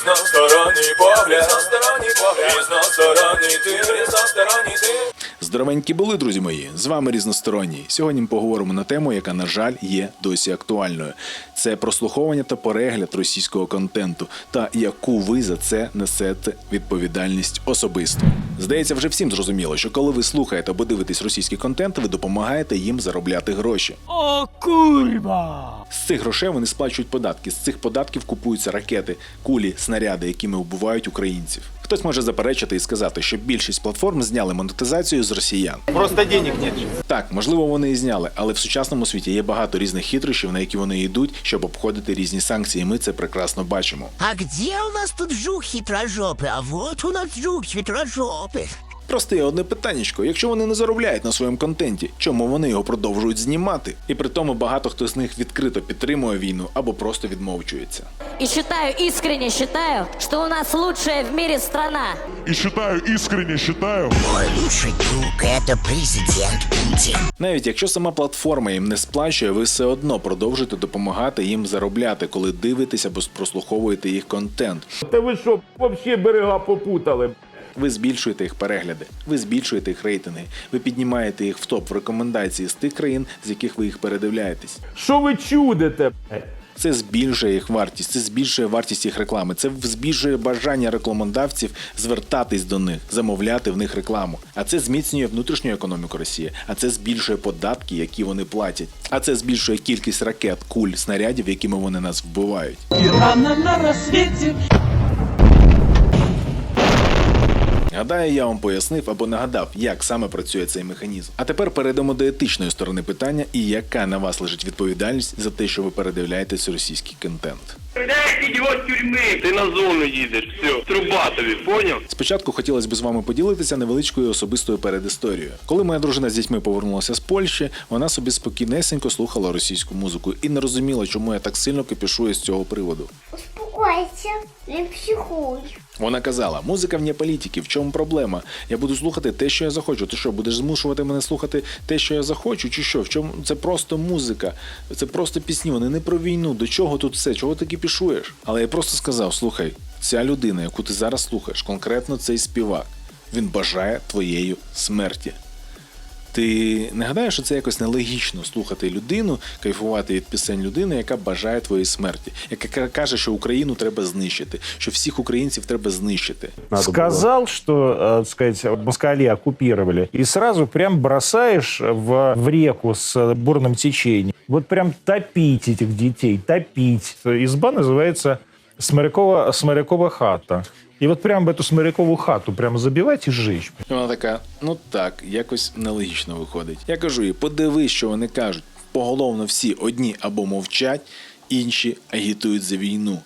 Різносторонній погляд, різносторонній погляд, різносторонній ти, різносторонній ти. Здоровенькі були, друзі мої. З вами різносторонній. Сьогодні ми поговоримо на тему, яка, на жаль, є досі актуальною. Це прослуховування та перегляд російського контенту, та яку ви за це несете відповідальність особисто. Здається, вже всім зрозуміло, що коли ви слухаєте або дивитесь російський контент, ви допомагаєте їм заробляти гроші. О, курва! З цих грошей вони сплачують податки. З цих податків купуються ракети, кулі, снаряди, якими вбивають українців. Хтось може заперечити і сказати, що більшість платформ зняли монетизацію з росіян. Просто денег нет. Так, можливо, вони і зняли, але в сучасному світі є багато різних хитрощів, на які вони йдуть, щоб обходити різні санкції. Ми це прекрасно бачимо. А де у нас тут жух хитрожопи? А вот у нас жух хитрожопый. Просто одне питаннячко. Якщо вони не заробляють на своєму контенті, чому вони його продовжують знімати? І при тому багато хто з них відкрито підтримує війну або просто відмовчується. И считаю, искренне считаю, что у нас лучшая в мире страна. И считаю, искренне считаю, Мой лучший друг это президент Путин. Навіть якщо сама платформа їм не сплачує, ви все одно продовжуєте допомагати їм заробляти, коли дивитесь або прослуховуєте їх контент. Та ви що, вообще берега попутали? Ви збільшуєте їх перегляди, ви збільшуєте їх рейтинги, ви піднімаєте їх в топ в рекомендації з тих країн, з яких ви їх передивляєтесь. Що ви чудите? Це збільшує їх вартість, це збільшує вартість їх реклами, це збільшує бажання рекламодавців звертатись до них, замовляти в них рекламу. А це зміцнює внутрішню економіку Росії, а це збільшує податки, які вони платять. А це збільшує кількість ракет, куль, снарядів, якими вони нас вбивають. Рано на рассвете Гадаю, я вам пояснив або нагадав, як саме працює цей механізм. А тепер перейдемо до етичної сторони питання і яка на вас лежить відповідальність за те, що ви передивляєтесь російський контент. Тюрми. Ти на зону їдеш, все, труба тобі, поняв? Спочатку хотілося б з вами поділитися невеличкою особистою передісторією. Коли моя дружина з дітьми повернулася з Польщі, вона собі спокійнесенько слухала російську музику і не розуміла, чому я так сильно кипішую з цього приводу. Успокойся, не психуй. Вона казала: музика вне політики, в чому проблема? Я буду слухати те, що я захочу. Ти що, будеш змушувати мене слухати те, що я захочу, чи що? В чому це просто музика, це просто пісні. Вони не про війну. До чого тут все? Чого ти кипішуєш? Але я просто сказав: слухай, ця людина, яку ти зараз слухаєш, конкретно цей співак, він бажає твоєї смерті. Ти не гадаєш, що це якось нелогічно слухати людину, кайфувати від пісень людини, яка бажає твоєї смерті, яка каже, що Україну треба знищити, що всіх українців треба знищити. сказал, что, э, так сказать, москали оккупировали, и сразу прям бросаешь в, в реку с бурным течением. Вот прям топить этих детей, топить. Изба называется Сморякова, Сморякова хата. И вот прям в эту Сморякову хату прям забивать. І вона така: ну так, якось нелогічно виходить. Я кажу їй, подивись, що вони кажуть. Поголовно всі одні або мовчать, інші агітують за війну.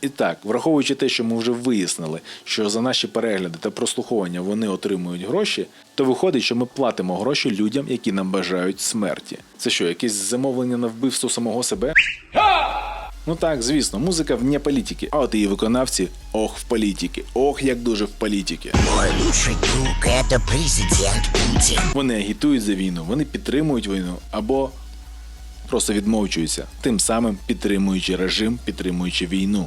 І так, враховуючи те, що ми вже вияснили, що за наші перегляди та прослуховування вони отримують гроші, то виходить, що ми платимо гроші людям, які нам бажають смерті. Це що, якесь замовлення на вбивство самого себе? Ну так, звісно, музика вне політики, а от її виконавці ох в політики, ох як дуже в політики. Мой лучший друг это президент Путін. Вони агітують за війну, вони підтримують війну або просто відмовчуються, тим самим підтримуючи режим, підтримуючи війну.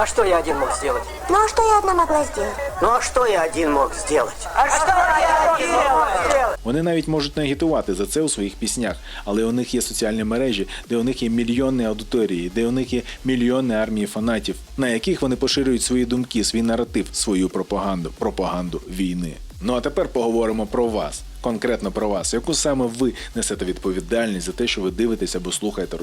А что я один мог сделать? Ну а что я одна могла сделать? Ну а что я один мог сделать? А что я один мог сделать? Вони навіть можуть не агітувати за це у своїх піснях, але у них є соціальні мережі, де у них є мільйонні аудиторії, де у них є мільйонні армії фанатів, на яких вони поширюють свої думки, свій наратив, свою пропаганду, пропаганду війни. Ну а тепер поговоримо про вас. Конкретно про вас, яку саме ви несете відповідальність за те, що ви дивитесь або слухаєте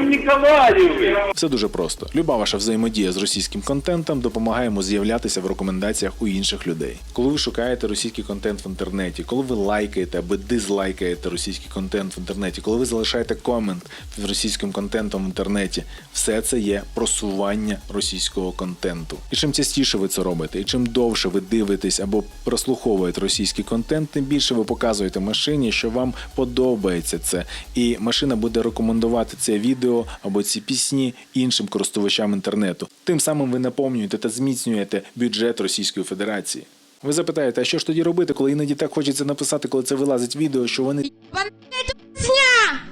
Ніколаєві. Все дуже просто. Люба ваша взаємодія з російським контентом допомагає йому з'являтися в рекомендаціях у інших людей. Коли ви шукаєте російський контент в інтернеті, коли ви лайкаєте або дизлайкаєте російський контент в інтернеті, коли ви залишаєте комент під російським контентом в інтернеті, все це є просування російського контенту. І чим частіше ви це робите, і чим довше ви дивитесь або прослуховуєте російський контент, тим більше ви показуєте машині, що вам подобається це, і машина буде рекомендувати це відео або ці пісні іншим користувачам інтернету. Тим самим ви наповнюєте та зміцнюєте бюджет Російської Федерації. Ви запитаєте, а що ж тоді робити, коли іноді так хочеться написати, коли це вилазить відео, що вони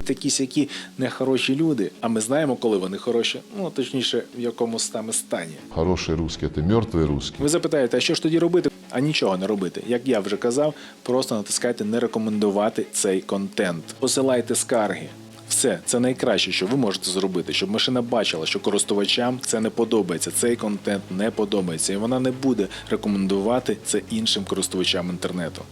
такі сякі нехороші люди, а ми знаємо, коли вони хороші, ну точніше, в якому саме стані. Хороший русский – это мертвый русский. Ви запитаєте, а що ж тоді робити? А нічого не робити. Як я вже казав, просто натискайте не рекомендувати цей контент. Посилайте скарги. Все, це найкраще, що ви можете зробити, щоб машина бачила, що користувачам це не подобається. Цей контент не подобається, і вона не буде рекомендувати це іншим користувачам інтернету.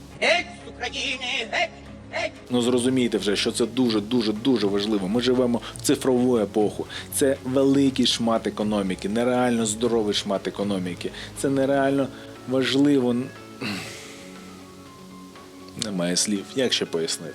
Ну зрозумійте вже, що це дуже дуже дуже важливо. Ми живемо в цифрову епоху. Це великий шмат економіки, нереально здоровий шмат економіки. Це нереально важливо. Немає слів. Як ще пояснити?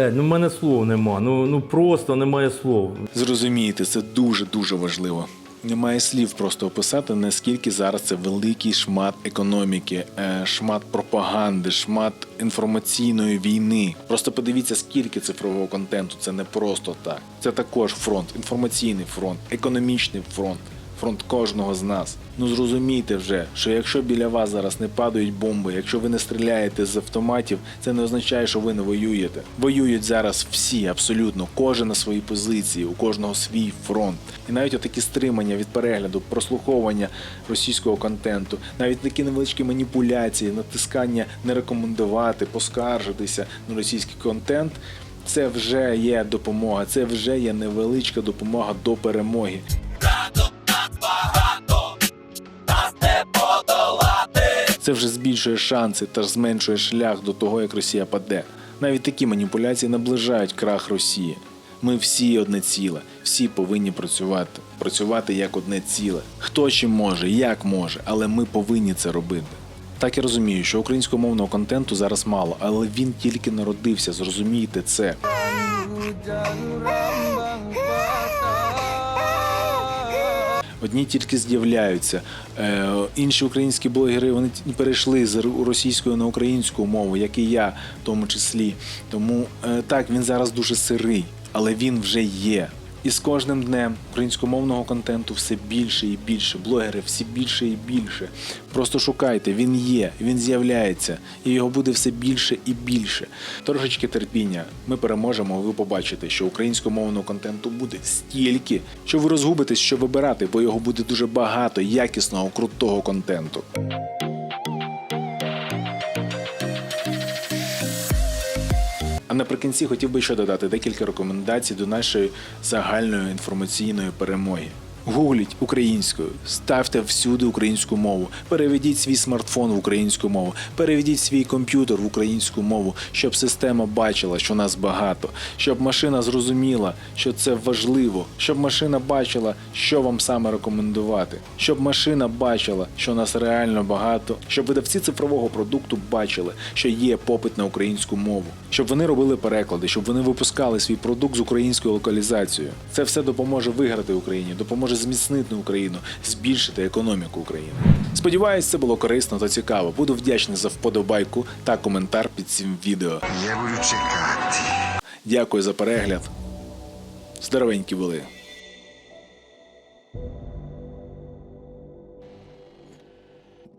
Е, Ну, в мене слов нема. Ну, ну просто немає слов. Зрозумійте, це дуже дуже важливо. Немає слів просто описати, наскільки зараз це великий шмат економіки, е, шмат пропаганди, шмат інформаційної війни. Просто подивіться, скільки цифрового контенту. Це не просто так. Це також фронт, інформаційний фронт, економічний фронт. Фронт кожного з нас. Ну зрозумійте вже, що якщо біля вас зараз не падають бомби, якщо ви не стріляєте з автоматів, це не означає, що ви не воюєте. Воюють зараз всі, абсолютно, кожен на своїй позиції, у кожного свій фронт. І навіть отакі стримання від перегляду, прослуховування російського контенту, навіть такі невеличкі маніпуляції, натискання не рекомендувати, поскаржитися на російський контент. Це вже є допомога, це вже є невеличка допомога до перемоги. Це вже збільшує шанси та зменшує шлях до того, як Росія паде. Навіть такі маніпуляції наближають крах Росії. Ми всі одне ціле, всі повинні працювати, працювати як одне ціле. Хто чим може, як може, але ми повинні це робити. Так я розумію, що українськомовного контенту зараз мало, але він тільки народився. Зрозумійте це. Одні тільки з'являються. Е, інші українські блогери вони перейшли з російської на українську мову, як і я, в тому числі. Тому е, так, він зараз дуже сирий, але він вже є. І з кожним днем українськомовного контенту все більше і більше. Блогери всі більше і більше. Просто шукайте, він є, він з'являється, і його буде все більше і більше. Трошечки терпіння. Ми переможемо. Ви побачите, що українськомовного контенту буде стільки, що ви розгубитесь, що вибирати, бо його буде дуже багато якісного, крутого контенту. Наприкінці хотів би ще додати декілька рекомендацій до нашої загальної інформаційної перемоги. Гугліть українською, ставте всюди українську мову, переведіть свій смартфон в українську мову, переведіть свій комп'ютер в українську мову, щоб система бачила, що нас багато, щоб машина зрозуміла, що це важливо, щоб машина бачила, що вам саме рекомендувати, щоб машина бачила, що нас реально багато, щоб видавці цифрового продукту бачили, що є попит на українську мову, щоб вони робили переклади, щоб вони випускали свій продукт з українською локалізацією. Це все допоможе виграти Україні, допоможе зміцнити Україну, збільшити економіку України. Сподіваюсь, це було корисно та цікаво. Буду вдячний за вподобайку та коментар під цим відео. Я буду чекати. Дякую за перегляд. Здоровенькі були.